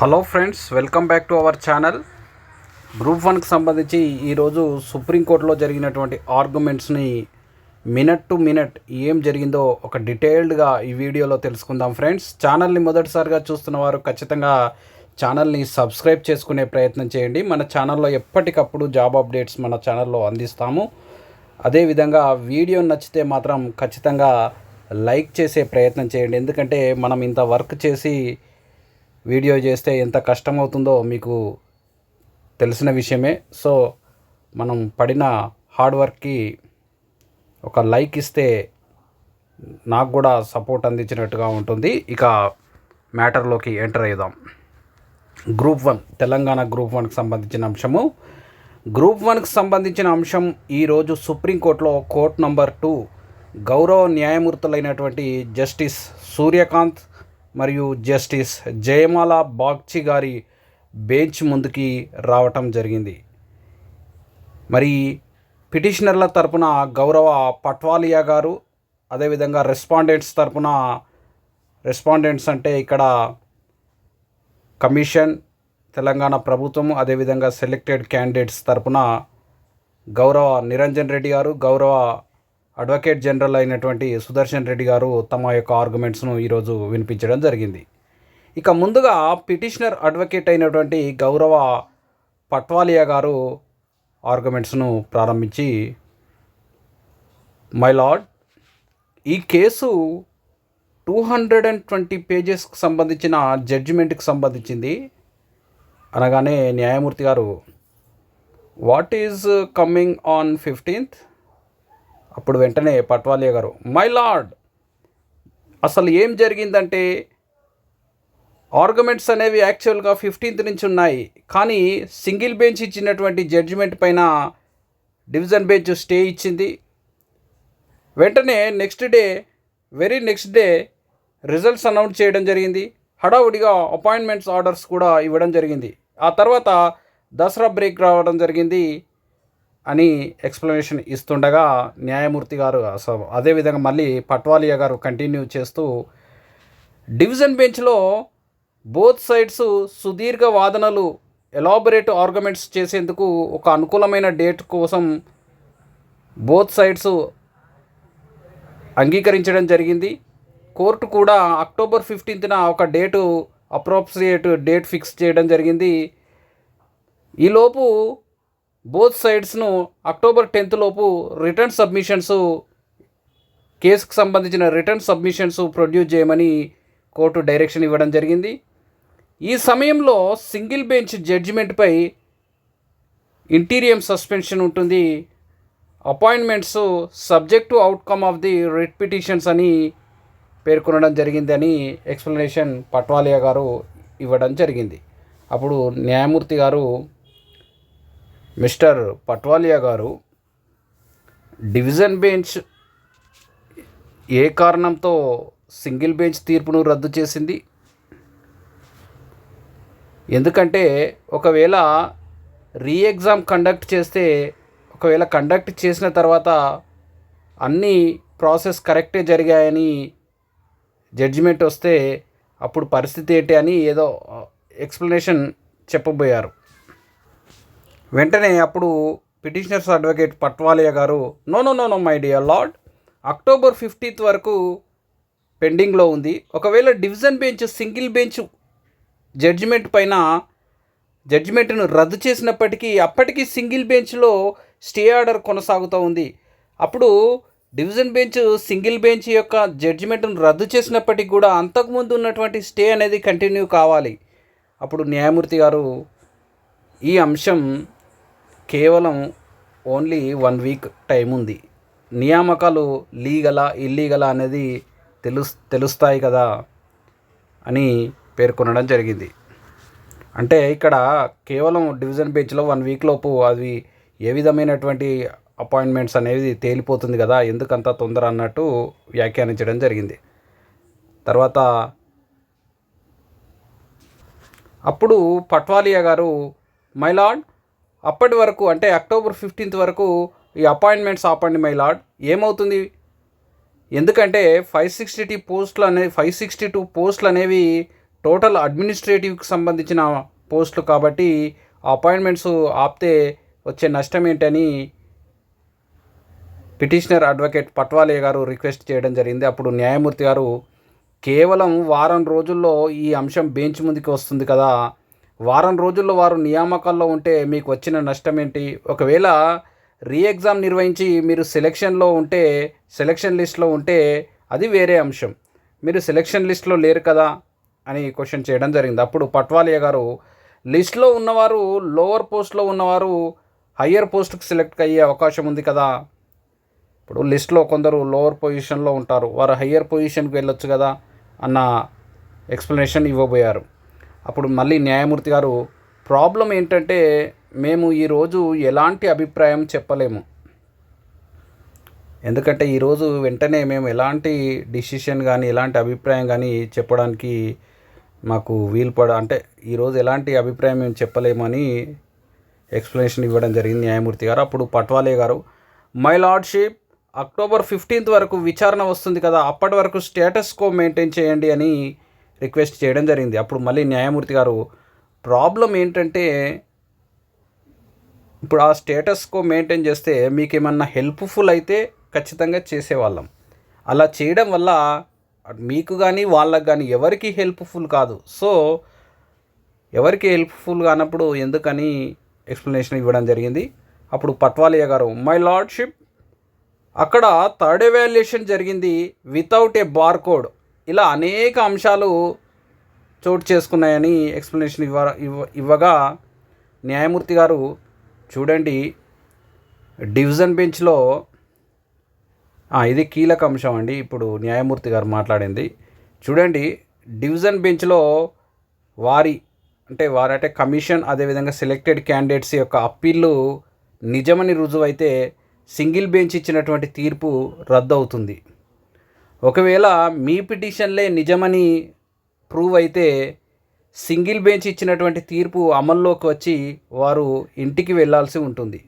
Hello friends welcome back to our channel. Group వన్కి సంబంధించి ఈరోజు సుప్రీంకోర్టులో జరిగినటువంటి ఆర్గ్యుమెంట్స్ని మినట్ టు మినట్ ఏం జరిగిందో ఒక డీటెయిల్డ్గా ఈ వీడియోలో తెలుసుకుందాం ఫ్రెండ్స్. ఛానల్ని మొదటిసారిగా చూస్తున్న వారు ఖచ్చితంగా ఛానల్ని సబ్స్క్రైబ్ చేసుకునే ప్రయత్నం చేయండి. మన ఛానల్లో ఎప్పటికప్పుడు జాబ్ అప్డేట్స్ మన ఛానల్లో అందిస్తాము. అదేవిధంగా వీడియో నచ్చితే మాత్రం ఖచ్చితంగా లైక్ చేసే ప్రయత్నం చేయండి. ఎందుకంటే మనం ఇంత వర్క్ చేసి వీడియో చేస్తే ఎంత కష్టమవుతుందో మీకు తెలిసిన విషయమే. సో మనం పడిన హార్డ్ వర్క్కి ఒక లైక్ ఇస్తే నాకు కూడా సపోర్ట్ అందించినట్టుగా ఉంటుంది. ఇక మ్యాటర్లోకి ఎంటర్ అయ్యాం గ్రూప్ వన్ తెలంగాణ గ్రూప్ వన్కి సంబంధించిన అంశము. గ్రూప్ వన్కి సంబంధించిన అంశం ఈరోజు సుప్రీంకోర్టులో కోర్ట్ నంబర్ టూ గౌరవ న్యాయమూర్తులైనటువంటి జస్టిస్ సూర్యకాంత్ మరియు జస్టిస్ జయమాల బాగ్చి గారి బెంచ్ ముందుకి రావటం జరిగింది. మరి పిటిషనర్ల తరపున గౌరవ పట్వాలియా గారు అదేవిధంగా రెస్పాండెంట్స్ తరపున రెస్పాండెంట్స్ అంటే ఇక్కడ కమిషన్ తెలంగాణ ప్రభుత్వం అదేవిధంగా సెలెక్టెడ్ క్యాండిడేట్స్ తరపున గౌరవ నిరంజన్ రెడ్డి గారు గౌరవ అడ్వకేట్ జనరల్ అయినటువంటి సుదర్శన్ రెడ్డి గారు తమ యొక్క ఆర్గ్యుమెంట్స్ను ఈరోజు వినిపించడం జరిగింది. ఇక ముందుగా పిటిషనర్ అడ్వకేట్ అయినటువంటి గౌరవ పట్వాలియా గారు ఆర్గ్యుమెంట్స్ను ప్రారంభించి మై లార్డ్ ఈ case two hundred and twenty పేజెస్కి సంబంధించిన జడ్జిమెంట్కి సంబంధించింది. అనగానే న్యాయమూర్తి గారు what is coming on fifteenth? అప్పుడు వెంటనే పట్వాలియా గారు మై లార్డ్ అసలు ఏం జరిగిందంటే ఆర్గ్యుమెంట్స్ అనేవి యాక్చువల్గా ఫిఫ్టీన్త్ నుంచి ఉన్నాయి. కానీ సింగిల్ బెంచ్ ఇచ్చినటువంటి జడ్జిమెంట్ పైన డివిజన్ బెంచ్ స్టే ఇచ్చింది. వెంటనే next day very next day results announce చేయడం జరిగింది. హడావుడిగా అపాయింట్మెంట్స్ ఆర్డర్స్ కూడా ఇవ్వడం జరిగింది. ఆ తర్వాత దసరా బ్రేక్ రావడం జరిగింది. అని ఎక్స్ప్లెనేషన్ ఇస్తుండగా న్యాయమూర్తి గారు అదేవిధంగా మళ్ళీ పట్వాలియా గారు కంటిన్యూ చేస్తూ డివిజన్ బెంచ్లో బోత్ సైడ్స్ సుదీర్ఘ వాదనలు ఎలాబొరేట్ ఆర్గ్యుమెంట్స్ చేసేందుకు ఒక అనుకూలమైన డేట్ కోసం బోత్ సైడ్స్ అంగీకరించడం జరిగింది. కోర్టు కూడా అక్టోబర్ ఫిఫ్టీన్త్న ఒక డేటు అప్రోప్రియేట్ డేట్ ఫిక్స్ చేయడం జరిగింది. ఈలోపు బోత్ సైడ్స్ను అక్టోబర్ టెన్త్ లోపు రిటర్న్ సబ్మిషన్స్ కేసుకు సంబంధించిన రిటర్న్ సబ్మిషన్స్ ప్రొడ్యూస్ చేయమని కోర్టు డైరెక్షన్ ఇవ్వడం జరిగింది. ఈ సమయంలో సింగిల్ బెంచ్ జడ్జిమెంట్పై ఇంటీరియం సస్పెన్షన్ ఉంటుంది. Appointments subject to outcome of the writ petitions అని పేర్కొనడం జరిగిందని ఎక్స్ప్లెనేషన్ పట్వాలియా గారు ఇవ్వడం జరిగింది. అప్పుడు న్యాయమూర్తి గారు మిస్టర్ పట్వాలియా గారు డివిజన్ బెంచ్ ఏ కారణంతో సింగిల్ బెంచ్ తీర్పును రద్దు చేసింది? ఎందుకంటే ఒకవేళ రీ ఎగ్జామ్ కండక్ట్ చేస్తే ఒకవేళ కండక్ట్ చేసిన తర్వాత అన్ని ప్రాసెస్ కరెక్టే జరిగాయని జడ్జిమెంట్ వస్తే అప్పుడు పరిస్థితి ఏంటి అని ఏదో ఎక్స్ప్లెనేషన్ చెప్పబోయారు. వెంటనే అప్పుడు పిటిషనర్స్ అడ్వకేట్ పట్వాలియా గారు no no no no my dear lord October fifteenth వరకు పెండింగ్లో ఉంది. ఒకవేళ division bench single bench judgment పైన జడ్జిమెంట్ను రద్దు చేసినప్పటికీ అప్పటికీ సింగిల్ బెంచ్లో స్టే ఆర్డర్ కొనసాగుతూ ఉంది. అప్పుడు డివిజన్ బెంచ్ సింగిల్ బెంచ్ యొక్క జడ్జిమెంట్ను రద్దు చేసినప్పటికీ కూడా అంతకుముందు ఉన్నటువంటి స్టే అనేది కంటిన్యూ కావాలి. అప్పుడు న్యాయమూర్తి గారు ఈ అంశం కేవలం ఓన్లీ వన్ వీక్ టైం ఉంది. నియామకాలు లీగలా ఇల్లీగలా అనేది తెలు తెలుస్తాయి కదా అని పేర్కొనడం జరిగింది. అంటే ఇక్కడ కేవలం డివిజన్ బెంచ్లో వన్ వీక్ లోపు అది ఏ విధమైనటువంటి అపాయింట్మెంట్స్ అనేది తేలిపోతుంది కదా ఎందుకంత తొందర అన్నట్టు వ్యాఖ్యానించడం జరిగింది. తర్వాత అప్పుడు పట్వాలియా గారు మైలాడ్ అప్పటి వరకు అంటే అక్టోబర్ ఫిఫ్టీన్త్ వరకు ఈ అపాయింట్మెంట్స్ ఆపండి మై లార్డ్. ఏమవుతుంది? ఎందుకంటే ఫైవ్ సిక్స్టీ టీ పోస్టులు అనేవి ఫైవ్ సిక్స్టీ టూ పోస్టులు అనేవి టోటల్ అడ్మినిస్ట్రేటివ్కి సంబంధించిన పోస్టులు కాబట్టి అపాయింట్మెంట్స్ ఆపితే వచ్చే నష్టం ఏంటని పిటిషనర్ అడ్వకేట్ పట్వాలే గారు రిక్వెస్ట్ చేయడం జరిగింది. అప్పుడు న్యాయమూర్తి గారు కేవలం వారం రోజుల్లో ఈ అంశం బెంచ్ ముందుకు వస్తుంది కదా వారం రోజుల్లో వారు నియామకాల్లో ఉంటే మీకు వచ్చిన నష్టం ఏంటి ఒకవేళ రీ ఎగ్జామ్ నిర్వహించి మీరు సెలెక్షన్లో ఉంటే సెలెక్షన్ లిస్ట్లో ఉంటే అది వేరే అంశం. మీరు సెలెక్షన్ లిస్ట్లో లేరు కదా? అని క్వశ్చన్ చేయడం జరిగింది. అప్పుడు పట్వాలియా గారు లిస్ట్లో ఉన్నవారు లోవర్ పోస్ట్లో ఉన్నవారు హయ్యర్ పోస్ట్కి సెలెక్ట్ అయ్యే అవకాశం ఉంది కదా? ఇప్పుడు లిస్ట్లో కొందరు లోవర్ పొజిషన్లో ఉంటారు. వారు హయ్యర్ పొజిషన్కి వెళ్ళొచ్చు కదా? అన్న ఎక్స్ప్లెనేషన్ ఇవ్వబోయారు. అప్పుడు మళ్ళీ న్యాయమూర్తి గారు ప్రాబ్లం ఏంటంటే మేము ఈరోజు ఎలాంటి అభిప్రాయం చెప్పలేము. ఎందుకంటే ఈరోజు వెంటనే మేము ఎలాంటి డిసిషన్ కానీ ఎలాంటి అభిప్రాయం కానీ చెప్పడానికి మాకు వీలు పడ అంటే ఈరోజు ఎలాంటి అభిప్రాయం మేము చెప్పలేమని ఎక్స్ప్లెనేషన్ ఇవ్వడం జరిగింది న్యాయమూర్తి గారు. అప్పుడు పట్వాలే గారు మై లార్డ్షిప్ అక్టోబర్ ఫిఫ్టీన్త్ వరకు విచారణ వస్తుంది కదా అప్పటి వరకు స్టేటస్ కో మెయింటైన్ చేయండి అని రిక్వెస్ట్ చేయడం జరిగింది. అప్పుడు మళ్ళీ న్యాయమూర్తి గారు ప్రాబ్లం ఏంటంటే ఇప్పుడు ఆ స్టేటస్ కో మెయింటైన్ చేస్తే మీకు ఏమన్నా హెల్ప్ఫుల్ అయితే ఖచ్చితంగా చేసేవాళ్ళం. అలా చేయడం వల్ల మీకు కానీ వాళ్ళకి కానీ ఎవరికి హెల్ప్ఫుల్ కాదు. సో ఎవరికి హెల్ప్ఫుల్ కానప్పుడు ఎందుకని ఎక్స్ప్లెనేషన్ ఇవ్వడం జరిగింది. అప్పుడు పట్వాలియా గారు మై లార్డ్షిప్ అక్కడ థర్డ్ ఎవాల్యుయేషన్ జరిగింది వితౌట్ ఏ బార్కోడ్. ఇలా అనేక అంశాలు చోటు చేసుకున్నాయని ఎక్స్ప్లెనేషన్ ఇవ్వ ఇవ్వ ఇవ్వగా న్యాయమూర్తి గారు చూడండి డివిజన్ బెంచ్లో ఇది కీలక అంశం అండి ఇప్పుడు న్యాయమూర్తి గారు మాట్లాడింది. చూడండి డివిజన్ బెంచ్లో వారి అంటే వారంటే కమిషన్ అదేవిధంగా సెలెక్టెడ్ క్యాండిడేట్స్ యొక్క అప్పీళ్ళు నిజమని రుజువైతే సింగిల్ బెంచ్ ఇచ్చినటువంటి తీర్పు రద్దు అవుతుంది ఒకవేళ మీ పిటిషన్లే నిజమని ప్రూవ్ అయితే సింగిల్ బెంచ్ ఇచ్చినటువంటి తీర్పు అమల్లోకి వచ్చి వారు ఇంటికి వెళ్ళాల్సి ఉంటుంది.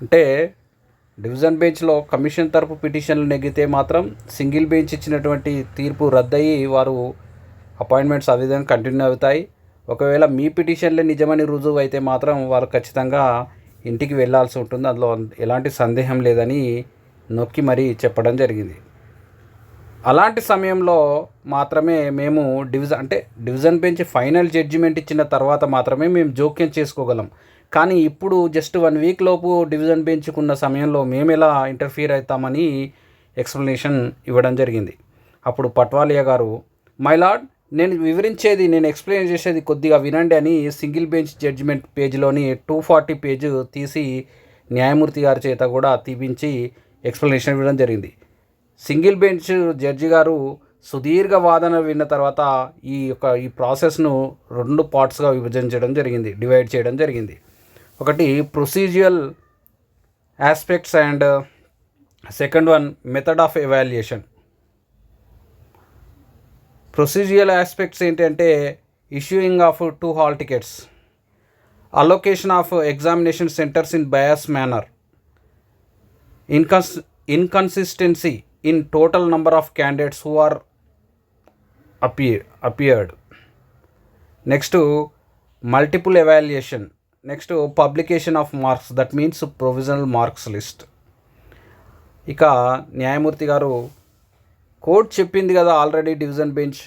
అంటే డివిజన్ బెంచ్లో కమిషన్ తరపు పిటిషన్లు నెగ్గితే మాత్రం సింగిల్ బెంచ్ ఇచ్చినటువంటి తీర్పు రద్దయి వారు అపాయింట్మెంట్స్ ఆ విధంగా కంటిన్యూ అవుతాయి. ఒకవేళ మీ పిటిషన్లే నిజమని రుజువు అయితే మాత్రం వారు ఖచ్చితంగా ఇంటికి వెళ్ళాల్సి ఉంటుంది. అందులో ఎలాంటి సందేహం లేదని నొక్కి మరీ చెప్పడం జరిగింది. అలాంటి సమయంలో మాత్రమే మేము డివిజన్ అంటే డివిజన్ బెంచ్ ఫైనల్ జడ్జిమెంట్ ఇచ్చిన తర్వాత మాత్రమే మేము జోక్యం చేసుకోగలం. కానీ ఇప్పుడు జస్ట్ వన్ వీక్ లోపు డివిజన్ బెంచ్కున్న సమయంలో మేము ఎలా ఇంటర్ఫియర్ అవుతామని ఎక్స్ప్లెనేషన్ ఇవ్వడం జరిగింది. అప్పుడు పట్వాలియా గారు మై లార్డ్ నేను వివరించేది నేను ఎక్స్ప్లెయిన్ చేసేది కొద్దిగా వినండి అని సింగిల్ బెంచ్ జడ్జిమెంట్ పేజీలోని టూ ఫార్టీ పేజ్ తీసి న్యాయమూర్తి గారి చేత కూడా తీపించి ఎక్స్ప్లెనేషన్ ఇవ్వడం జరిగింది. సింగిల్ బెంచ్ జడ్జి గారు సుదీర్ఘ వాదన విన్న తర్వాత ఈ యొక్క ఈ ప్రాసెస్ను రెండు పార్ట్స్గా విభజించడం జరిగింది డివైడ్ చేయడం జరిగింది. ఒకటి procedural aspects and second one method of evaluation. Procedural aspects ఏంటంటే issuing of two hall tickets allocation of examination centres in bias manner incons inconsistency in total number of candidates who are appear appeared next multiple evaluation next publication of marks that means provisional marks list ఇక న్యాయమూర్తి గారు court చెప్పింది కదా already division bench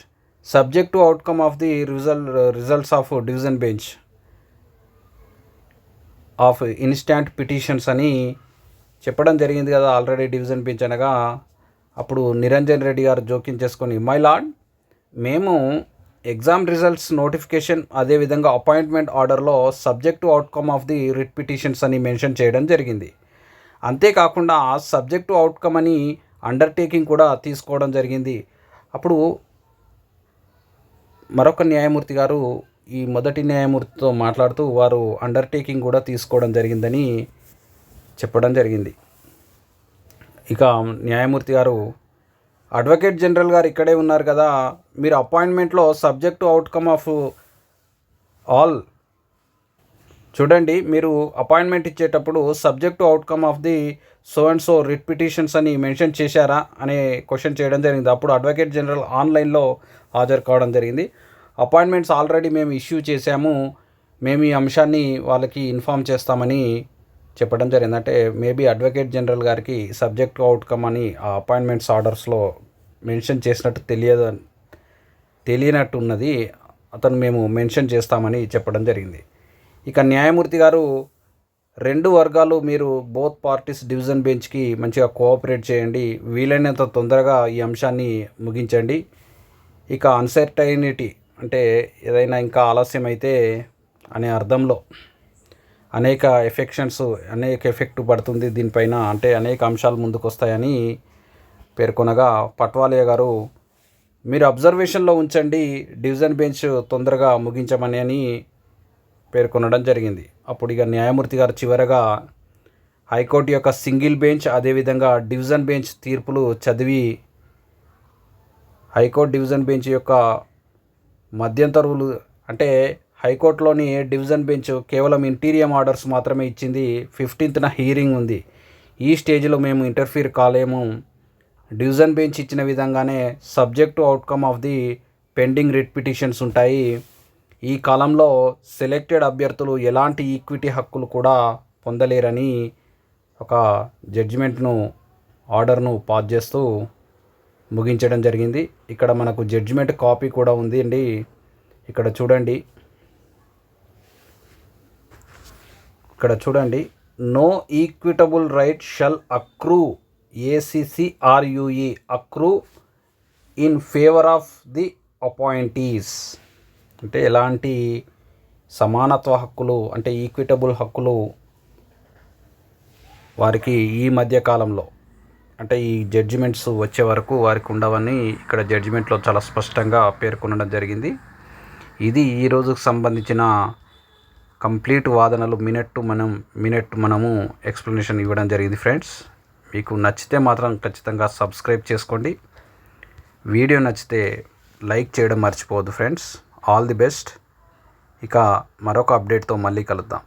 subject to outcome of the result results of division bench of instant petitions అని చెప్పడం జరిగింది కదా already division bench అనగా అప్పుడు నిరంజన్ రెడ్డి గారు జోక్యం చేసుకొని మై లార్డ్ మేము ఎగ్జామ్ రిజల్ట్స్ నోటిఫికేషన్ అదేవిధంగా అపాయింట్మెంట్ ఆర్డర్లో subject to outcome of the writ petitions అని మెన్షన్ చేయడం జరిగింది. అంతేకాకుండా సబ్జెక్ట్ టు అవుట్కమ్ అని అండర్టేకింగ్ కూడా తీసుకోవడం జరిగింది. అప్పుడు మరొక న్యాయమూర్తి గారు ఈ మొదటి న్యాయమూర్తితో మాట్లాడుతూ వారు అండర్టేకింగ్ కూడా తీసుకోవడం జరిగిందని చెప్పడం జరిగింది. ఇక న్యాయమూర్తి గారు అడ్వకేట్ జనరల్ గారు ఇక్కడే ఉన్నారు కదా మీరు అపాయింట్మెంట్లో సబ్జెక్ట్ అవుట్కమ్ ఆఫ్ ఆల్ చూడండి మీరు అపాయింట్మెంట్ ఇచ్చేటప్పుడు subject outcome of the so and so writ petitions అని మెన్షన్ చేశారా? అనే క్వశ్చన్ చేయడం జరిగింది. అప్పుడు అడ్వకేట్ జనరల్ ఆన్లైన్లో హాజరు కావడం జరిగింది. అపాయింట్మెంట్స్ ఆల్రెడీ మేము ఇష్యూ చేశాము. మేము ఈ అంశాన్ని వాళ్ళకి ఇన్ఫామ్ చేస్తామని చెప్పడం జరిగింది. అంటే మేబీ అడ్వకేట్ జనరల్ గారికి సబ్జెక్ట్ అవుట్కమ్ అని ఆ అపాయింట్మెంట్స్ ఆర్డర్స్లో మెన్షన్ చేసినట్టు తెలియదు తెలియనట్టు ఉన్నది అతను మేము మెన్షన్ చేస్తామని చెప్పడం జరిగింది. ఇక న్యాయమూర్తి గారు రెండు వర్గాలు మీరు బోత్ పార్టీస్ డివిజన్ బెంచ్కి మంచిగా కోఆపరేట్ చేయండి వీలైనంత తొందరగా ఈ అంశాన్ని ముగించండి. ఇక అన్సర్టైనిటీ అంటే ఏదైనా ఇంకా ఆలస్యం అయితే అనే అర్థంలో అనేక ఎఫెక్షన్స్ అనేక ఎఫెక్ట్ పడుతుంది దీనిపైన. అంటే అనేక అంశాలు ముందుకు వస్తాయని పేర్కొనగా పట్వాలియా గారు మీరు అబ్జర్వేషన్లో ఉంచండి డివిజన్ బెంచ్ తొందరగా ముగించమని అని పేర్కొనడం జరిగింది. అప్పుడు ఇక న్యాయమూర్తి గారు చివరగా హైకోర్టు యొక్క సింగిల్ బెంచ్ అదేవిధంగా డివిజన్ బెంచ్ తీర్పులు చదివి హైకోర్టు డివిజన్ బెంచ్ యొక్క మధ్యంతరువులు అంటే హైకోర్టులోని డివిజన్ బెంచ్ కేవలం ఇంటీరియం ఆర్డర్స్ మాత్రమే ఇచ్చింది. ఫిఫ్టీన్త్న హీరింగ్ ఉంది. ఈ స్టేజ్లో మేము ఇంటర్ఫీర్ కాలేము. డివిజన్ బెంచ్ ఇచ్చిన విధంగానే subject outcome of the pending writ petitions ఉంటాయి. ఈ కాలంలో సెలెక్టెడ్ అభ్యర్థులు ఎలాంటి ఈక్విటీ హక్కులు కూడా పొందలేరని ఒక జడ్జిమెంట్ను ఆర్డర్ను పాస్ చేస్తూ ముగించడం జరిగింది. ఇక్కడ మనకు జడ్జిమెంట్ కాపీ కూడా ఉంది అండి. ఇక్కడ చూడండి. ఇక్కడ చూడండి. No equitable right shall accrue A C C R U E accrue in favour of the appointees అంటే ఎలాంటి సమానత్వ హక్కులు అంటే ఈక్విటబుల్ హక్కులు వారికి ఈ మధ్య కాలంలో అంటే ఈ జడ్జిమెంట్స్ వచ్చే వరకు వారికి ఉండవని ఇక్కడ జడ్జిమెంట్లో చాలా స్పష్టంగా పేర్కొనడం జరిగింది. ఇది ఈ రోజుకు సంబంధించిన కంప్లీట్ వాదనలు మినట్టు మనం మినట్ మనము ఎక్స్ప్లెనేషన్ ఇవ్వడం జరిగింది ఫ్రెండ్స్ మీకు నచ్చితే మాత్రం ఖచ్చితంగా సబ్స్క్రైబ్ చేసుకోండి. వీడియో నచ్చితే లైక్ చేయడం మర్చిపోవద్దు ఫ్రెండ్స్ ఆల్ ది బెస్ట్ ఇక మరొక అప్డేట్తో మళ్ళీ కలుద్దాం.